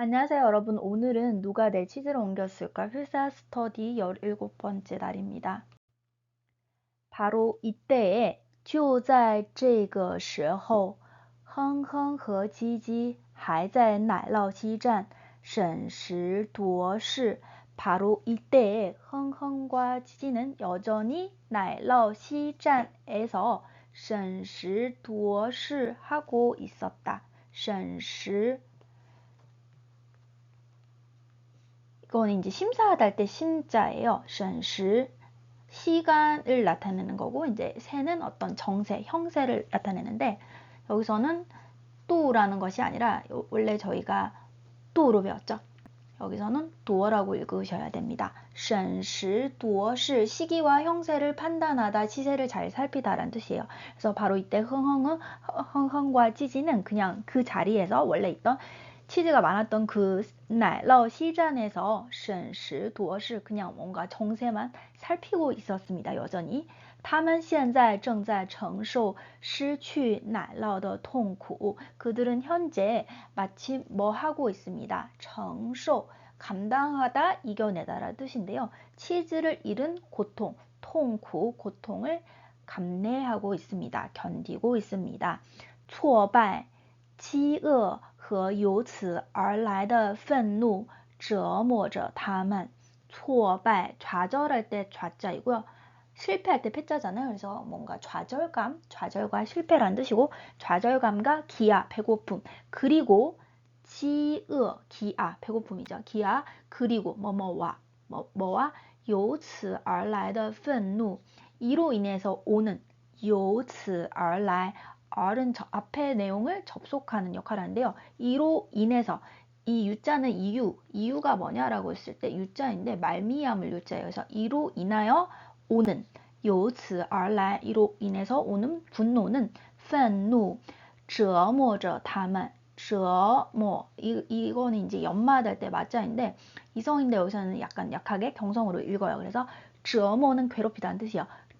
안녕하세요 여러분 오늘은 누가 내 치즈를 옮겼을까 필사 스터디 17번째 날입니다. 바로 이때에 就在这个时候亨亨和基基还在奶酪西站审时度势 바로 이때에 흥흥과 지지는 여전히 날라시站에서 审时度势 하고 있었다. 审时 이건 이제 심사하다 할때 신자예요. 审시 시간을 나타내는 거고 이제 새는 어떤 정세, 형세를 나타내는데 여기서는 또라는 것이 아니라 원래 저희가 또로 배웠죠. 여기서는 도어라고 읽으셔야 됩니다. 审시 도어시 시기와 형세를 판단하다 시세를 잘 살피다라는 뜻이에요. 그래서 바로 이때 흥흥은 흥흥과 지지는 그냥 그 자리에서 원래 있던 치즈가 많았던 그 날러 시장에서 审时度势 그냥 뭔가 정세만 살피고 있었습니다. 여전히 他们现在正在承受失去奶酪的痛苦. 그들은 현재 마치 뭐 하고 있습니다. 承受 감당하다 이겨내다라 뜻인데요. 치즈를 잃은 고통, 통구, 고통을 감내하고 있습니다. 견디고 있습니다. 挫败,饥饿 和由此而来的愤怒折磨着他们。挫败 좌절할 때 좌자이고요. 실패할 때 패자잖아요. 그래서 뭔가 좌절감, 좌절과 실패라는 뜻이고 좌절감과 기아, 배고픔, 그리고 지으, 기아, 배고픔이죠. 기아, 그리고 뭐뭐와 뭐, 뭐와 由此而来的愤怒 이로 인해서 오는 由此而来 R은 저 앞에 내용을 접속하는 역할을 하는데요. 이로 인해서 이 유자는 이유, 이유가 뭐냐라고 했을 때 유자인데 말미암을 유자예요. 그래서 이로 인하여 오는 由此而来 이로 인해서 오는 분노는 愤怒折磨着他们折磨 이, 이거는 이제 연마될 때 맞자인데 이성인데 여기서는 약간 약하게 경성으로 읽어요. 그래서 折磨는 괴롭히다는 뜻이에요.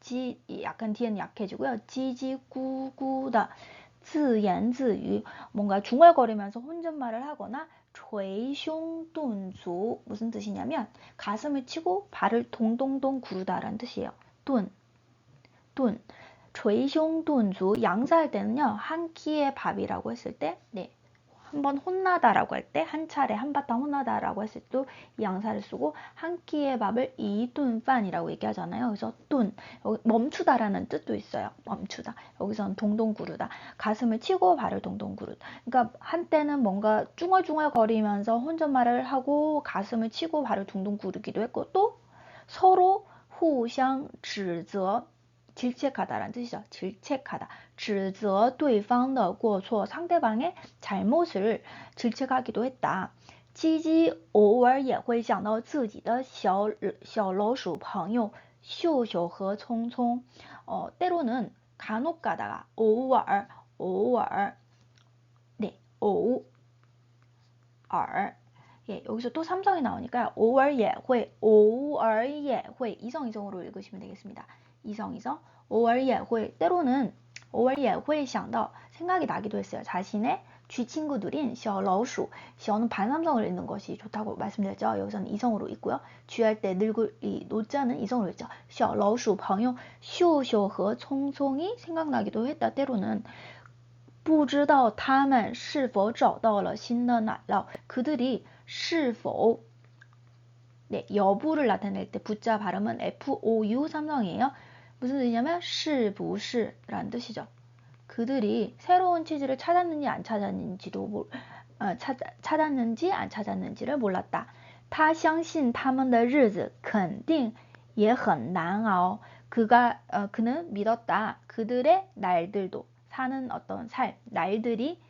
지 약간 뒤에는 약해지고요. 지지구구다 自言自语 뭔가 중얼거리면서 혼잣말을 하거나 捶胸顿足 무슨 뜻이냐면 가슴을 치고 발을 동동동 구르다라는 뜻이에요. 돈, 돈, 捶胸顿足 양사할 때는요 한 끼의 밥이라고 했을 때 네, 한번 혼나다라고 할 때 한 차례 한바탕 혼나다라고 했을 때 이 양사를 쓰고 한 끼의 밥을 이뚠판이라고 얘기하잖아요. 그래서 뚠 여기 멈추다라는 뜻도 있어요. 멈추다. 여기서는 동동 구르다. 가슴을 치고 발을 동동 구르다. 그러니까 한때는 뭔가 쭝얼쭝얼 거리면서 혼잣말을 하고 가슴을 치고 발을 동동 구르기도 했고 또 서로 互相指责 질책하다라는 뜻이죠. 질책하다. 指责对方的过错 상대방의 잘못을 질책하기도 했다. 鸡鸡偶尔也会想到自己的小小老鼠朋友秀秀和聪聪. 어, 때로는 간혹 가다가 偶尔 偶尔 네, 偶尔 예, 여기서 또 삼성이 나오니까 偶尔也会偶尔也会 이성 이성으로 읽으시면 되겠습니다. 이성이성 偶尔也会 때로는 偶尔也会想到 생각이 나기도 했어요. 자신의 쥐 친구들인 小老鼠, 小는 반삼성을 읽는 것이 좋다고 말씀드렸죠. 여기서는 이성으로 있고요. 쥐할 때 늙을 이 노자는 이성으로 있죠. 小老鼠朋友 쇼쇼和 총총이 생각나기도 했다. 때로는 不知道他们是否找到了新的奶酪 그들이 是否 네, 여부를 나타낼 때 부자 발음은 FOU 삼성이에요. 무슨 뜻이냐면 是不是라는 뜻이죠. 그들이 새로운 치즈를 찾았는지 안 찾았는지도 몰, 어, 찾, 찾았는지 안 찾았는지를 몰랐다. 他相信他们的日子肯定也很难熬. 그가 어, 그는 믿었다. 그들의 날들도 사는 어떤 살 날들이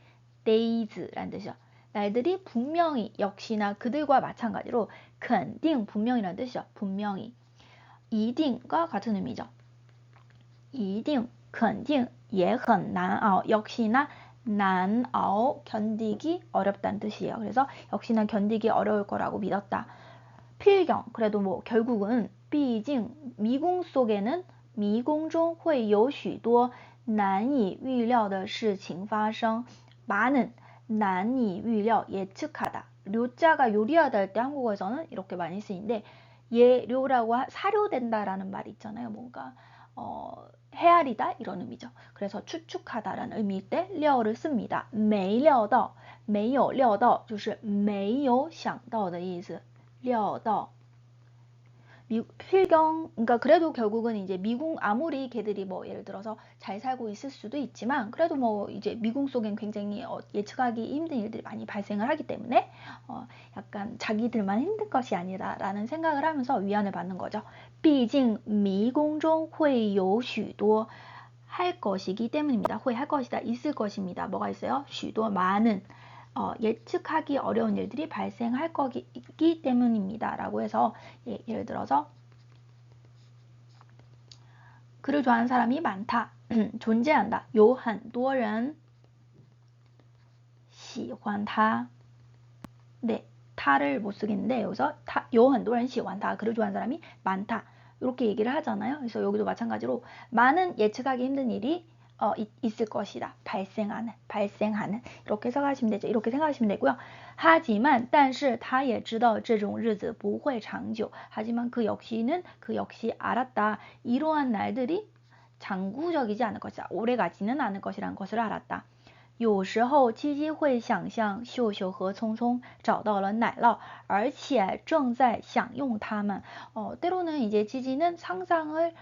days라는 뜻이죠. 날들이 분명히 역시나 그들과 마찬가지로 肯定 분명이라는 뜻이죠. 분명히. 一定과 같은 의미죠. 一定肯定也很难熬. 역시나 난아오 견디기 어렵다는 뜻이에요. 그래서 역시나 견디기 어려울 거라고 믿었다. 필경 그래도 뭐 결국은 毕竟 미궁 속에는 미궁 中会有许多难以预料的事情发生. 많은 难以预料 예측하다. 료자가 요리하다 할 때 한국어에서는 이렇게 많이 쓰이는데 예료라고 사료된다라는 말이 있잖아요. 뭔가 어, 헤아리다 이런 의미죠. 그래서 추측하다라는 의미일 때 려를 씁니다. 没料到,没有料到就是没有想到的意思.料到 미, 필경 그러니까 그래도 결국은 이제 미궁 아무리 걔들이 뭐 예를 들어서 잘 살고 있을 수도 있지만 그래도 뭐 이제 미궁 속엔 굉장히 어, 예측하기 힘든 일들이 많이 발생을 하기 때문에 어, 약간 자기들만 힘든 것이 아니다라는 생각을 하면서 위안을 받는 거죠. 毕竟迷宫中会有许多할 것이기 때문입니다. 会할 것이다. 있을 것입니다. 뭐가 있어요? 许多 많은 어, 예측하기 어려운 일들이 발생할 거기 때문입니다. 라고 해서 예, 예를 들어서 그를 좋아하는 사람이 많다. 존재한다. 有很多人喜欢他. 네, 타를 못 쓰겠는데 여기서 타, 有很多人喜欢他. 그를 좋아하는 사람이 많다. 이렇게 얘기를 하잖아요. 그래서 여기도 마찬가지로 많은 예측하기 힘든 일이 어, 있을 것이다. 발생하는, 발생하는 이렇게 생각하시면 되죠. 이렇게 생각하시면 되고요. 하지만, 但是他也知道这种日子不会长久. 하지만 그 역시는 그 역시 알았다. 이러한 날들이 장구적이지 않을 것이다. 오래가지는 않을 것이라는 것을 알았다. 有时候七七会想象秀秀和聪聪找到了奶酪，而且正在享用它们。 어, 때로는 이제 지지는 상상을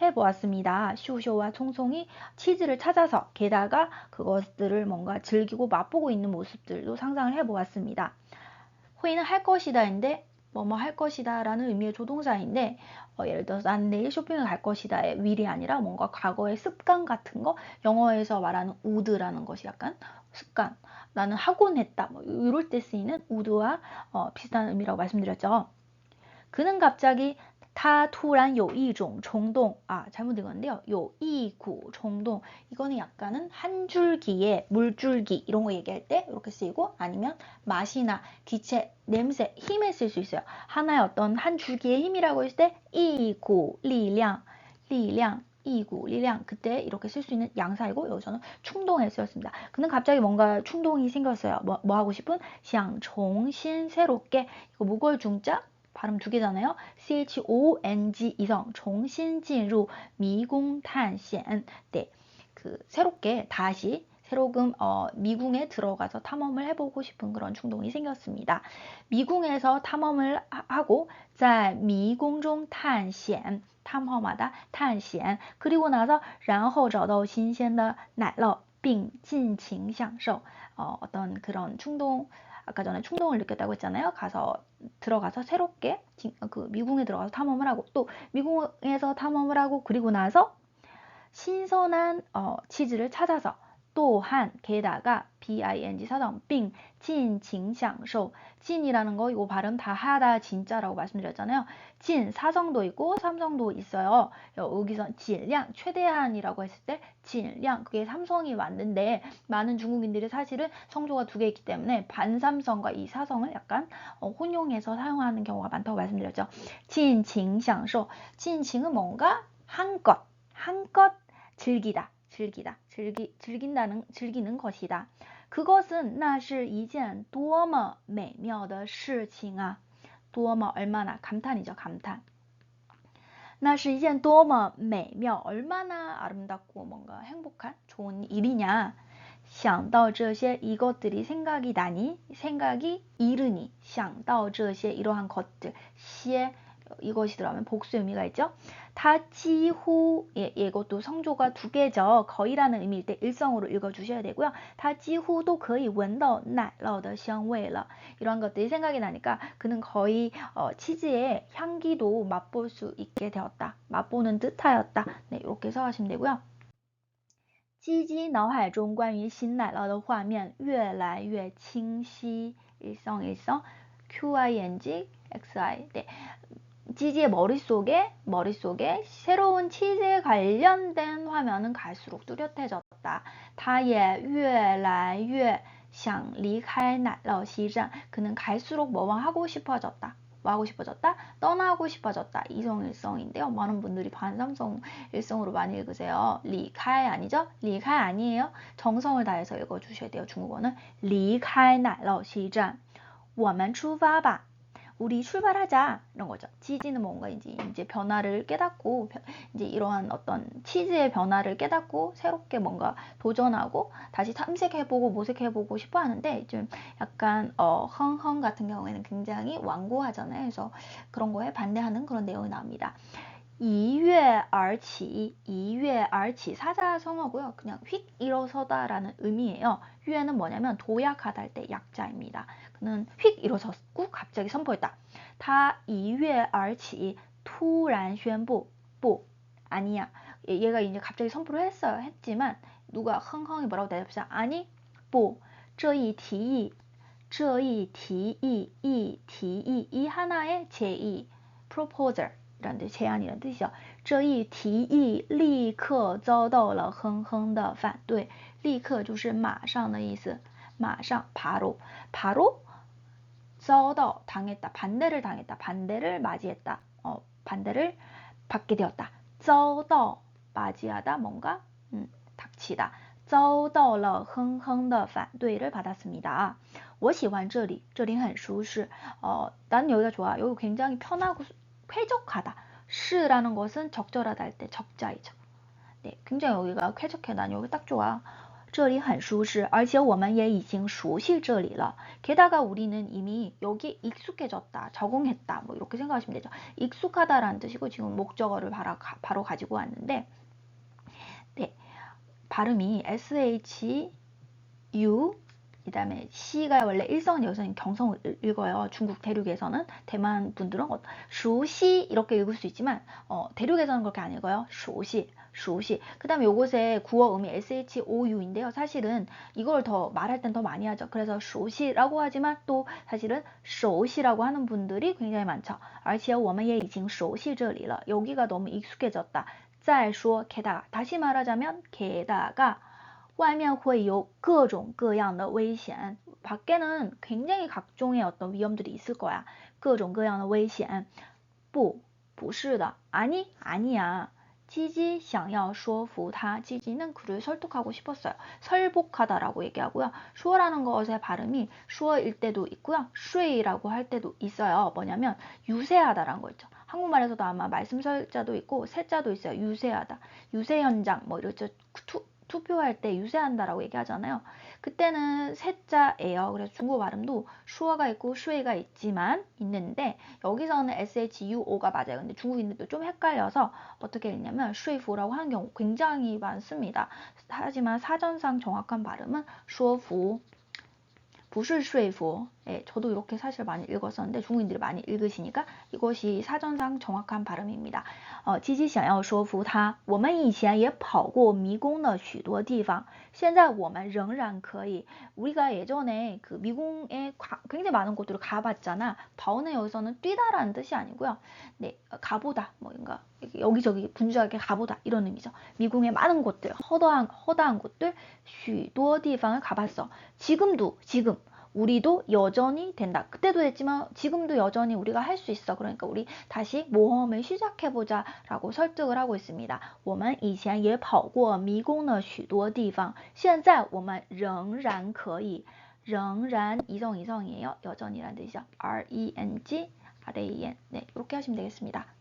해보았습니다. 쇼쇼와 총총이 치즈를 찾아서 게다가 그것들을 뭔가 즐기고 맛보고 있는 모습들도 상상을 해보았습니다. 회의는 할 것이다인데 뭐뭐 할 것이다 라는 의미의 조동사인데 어, 예를 들어서 난 내일 쇼핑을 갈 것이다의 will이 아니라 뭔가 과거의 습관 같은 거 영어에서 말하는 would라는 것이 약간 습관 나는 하곤 했다 뭐 이럴 때 쓰이는 would와 어, 비슷한 의미라고 말씀드렸죠. 그는 갑자기 他突然有一种冲动 아, 잘못 읽었는데요. 요一股 冲动. 이거는 약간은 한 줄기의 물줄기 이런 거 얘기할 때 이렇게 쓰이고 아니면 맛이나 기체, 냄새, 힘에 쓸 수 있어요. 하나의 어떤 한 줄기의 힘이라고 했을 때 이구, 리량, 리량, 이구, 리량 그때 이렇게 쓸 수 있는 양사이고 여기서는 충동에 쓰였습니다. 그는 갑자기 뭔가 충동이 생겼어요. 뭐, 뭐 하고 싶은? 想重新 새롭게 이거 무골 중자 발음 두 개잖아요. CHONG 이성 重新进入 미궁 探险. 네. 그 새롭게 다시 새로금 어, 미궁에 들어가서 탐험을 해보고 싶은 그런 충동이 생겼습니다. 미궁에서 탐험을 하고 在 미궁 中探险 탐험하다 探险 그리고 나서 然后找到新鲜的奶酪并尽情享受 어, 어떤 그런 충동 아까 전에 충동을 느꼈다고 했잖아요. 가서 들어가서 새롭게 그 미궁에 들어가서 탐험을 하고 또 미궁에서 탐험을 하고 그리고 나서 신선한 어, 치즈를 찾아서 또한 게다가 bing 사성 빙 진情享受 진이라는 거 이거 발음 다 하다 진짜라고 말씀드렸잖아요. 진 사성도 있고 삼성도 있어요. 여기서 질량 최대한이라고 했을 때 질량 그게 삼성이 맞는데 많은 중국인들이 사실은 성조가 두 개 있기 때문에 반삼성과 이 사성을 약간 어, 혼용해서 사용하는 경우가 많다고 말씀드렸죠. 진情享受 진칭은 뭔가 한껏 한껏 즐기다 즐기다, 즐기, 즐긴다는, 즐기는 것이다. 그것은 那是一件多么美妙的事情啊多么 얼마나 감탄이죠, 감탄. 那是一件多么美妙 얼마나 아름답고 뭔가 행복한 좋은 일이냐. 想到这些 이것들이 생각이 나니 생각이 이르니 想到这些 이러한 것들 些 이것이 들어가면 복수 의미가 있죠. 다지후 예, 이것도 성조가 두 개죠. 거의라는 의미일 때 일성으로 읽어주셔야 되고요. 다지후도 거의 원더 날러더香味了 이런 것들이 생각이 나니까 그는 거의 어, 치즈의 향기도 맛볼 수 있게 되었다. 맛보는 듯하였다. 네, 이렇게 해석하시면 되고요. 鸡鸡脑海中关于新奶酪的画面越来越清晰，일성일성 QING, XI. 네. 지지의 머릿속에 머릿속에 새로운 치즈에 관련된 화면은 갈수록 뚜렷해졌다. 他也越来越想离开奶酪西站. 그는 갈수록 뭐뭐 하고 싶어졌다. 뭐 하고 싶어졌다? 떠나고 싶어졌다. 이성일성인데요. 많은 분들이 반삼성 일성으로 많이 읽으세요. 리카이 아니죠? 리카이 아니에요. 정성을 다해서 읽어주셔야 돼요. 중국어는 리카이 날러 시장. 我们出发吧. 우리 출발하자 이런 거죠. 지지는 뭔가 이제 이제 변화를 깨닫고 이제 이러한 어떤 치즈의 변화를 깨닫고 새롭게 뭔가 도전하고 다시 탐색해보고 모색해보고 싶어 하는데 좀 약간 어 헝헝 같은 경우에는 굉장히 완고하잖아요. 그래서 그런 거에 반대하는 그런 내용이 나옵니다. 一跃而起, 一跃而起 사자성어고요. 그냥 휙 일어서다라는 의미예요. 跃는 뭐냐면 도약하다 할 때 약자입니다. 그는 휙 일어섰고 갑자기 선포했다. 他一跃而起, 突然宣布,不 아니야. 얘가 이제 갑자기 선포를 했어요. 했지만 누가 흥흥이 뭐라고 대답했어? 아니, 不, 这一提议,这一提议,이提议, 이 하나의 제의, proposal 라는 뜻, 제안이라는 뜻이죠. 这一提议立刻遭到了哼哼的反对.立刻就是马上的意思.马上 바로 바로 遭到 당했다. 반대를 당했다. 반대를 맞이했다. 어, 반대를 받게 되었다. 遭到 맞이하다 뭔가 음, 닥치다. 遭到了哼哼的反对를 받았습니다. 我喜欢这里.这里很舒适. 어, 난 여기가 좋아. 여기 굉장히 편하고 쾌적하다. 시라는 것은 적절하다 할 때 적자이죠. 네, 굉장히 여기가 쾌적해. 난 여기 딱 좋아. 这里很舒适而且我们也已经熟悉这里了 게다가 우리는 이미 여기 익숙해졌다 적응했다 뭐 이렇게 생각하시면 되죠 익숙하다라는 뜻이고 지금 목적어를 바로, 바로 가지고 왔는데 네 발음이 sh u 그 다음에 시가 원래 일성은 여기서는 경성을 읽어요. 중국 대륙에서는 대만 분들은 어, 슈시 이렇게 읽을 수 있지만 어, 대륙에서는 그렇게 안 읽어요. 슈시, 슈시. 그 다음에 요것의 구어음이 SHOU인데요. 사실은 이걸 더 말할 땐 더 많이 하죠. 그래서 슈시라고 하지만 또 사실은 쇼시라고 하는 분들이 굉장히 많죠. 而且我们也已经熟悉这里了. 여기가 너무 익숙해졌다. 再说 게다가 다시 말하자면 게다가 外面会有各种各样的危险. 밖에는 굉장히 각종의 어떤 위험들이 있을 거야. 各种各样的危险.不,不是的. 아니, 아니야. 지지 想要说服他. 지지는 그를 설득하고 싶었어요. 설복하다라고 얘기하고요. 슈어라는 것의 발음이 슈어일 때도 있고요. 슈이라고 할 때도 있어요. 뭐냐면 유세하다라는 거 있죠. 한국말에서도 아마 말씀설자도 있고 세자도 있어요. 유세하다. 유세 현장 뭐 이렇죠. 투 투표할 때 유세한다라고 얘기하잖아요. 그때는 셋자예요. 그래서 중국 발음도 슈어가 있고 슈에가 있지만 있는데 여기서는 SHUO가 맞아요. 근데 중국인들도 좀 헷갈려서 어떻게 읽냐면 슈이후라고 하는 경우 굉장히 많습니다. 하지만 사전상 정확한 발음은 슈어후 부실 슈이프, 예, 저도 이렇게 사실 많이 읽었었는데 중국인들이 많이 읽으시니까 이것이 사전상 정확한 발음입니다. 어, 积极想要说服他我们以前也跑过迷宫的许多地方现在我们仍然可以 우리가 예전에 그 미궁에 굉장히 많은 곳들을 가봤잖아. 바오는 여기서는 뛰다라는 뜻이 아니고요. 네, 가보다 뭔가 여기저기 분주하게 가보다 이런 의미죠. 미궁의 많은 곳들, 허다한 허다한 곳들, 许多地方을 가봤어. 지금도 지금 우리도 여전히 된다. 그때도 됐지만 지금도 여전히 우리가 할 수 있어. 그러니까 우리 다시 모험을 시작해보자 라고 설득을 하고 있습니다. 我们以前也跑过迷宫的许多地方现在我们仍然可以仍然이성 이성이에요. 여전히란 뜻이죠. R-E-N-G R-A-N 네 이렇게 하시면 되겠습니다.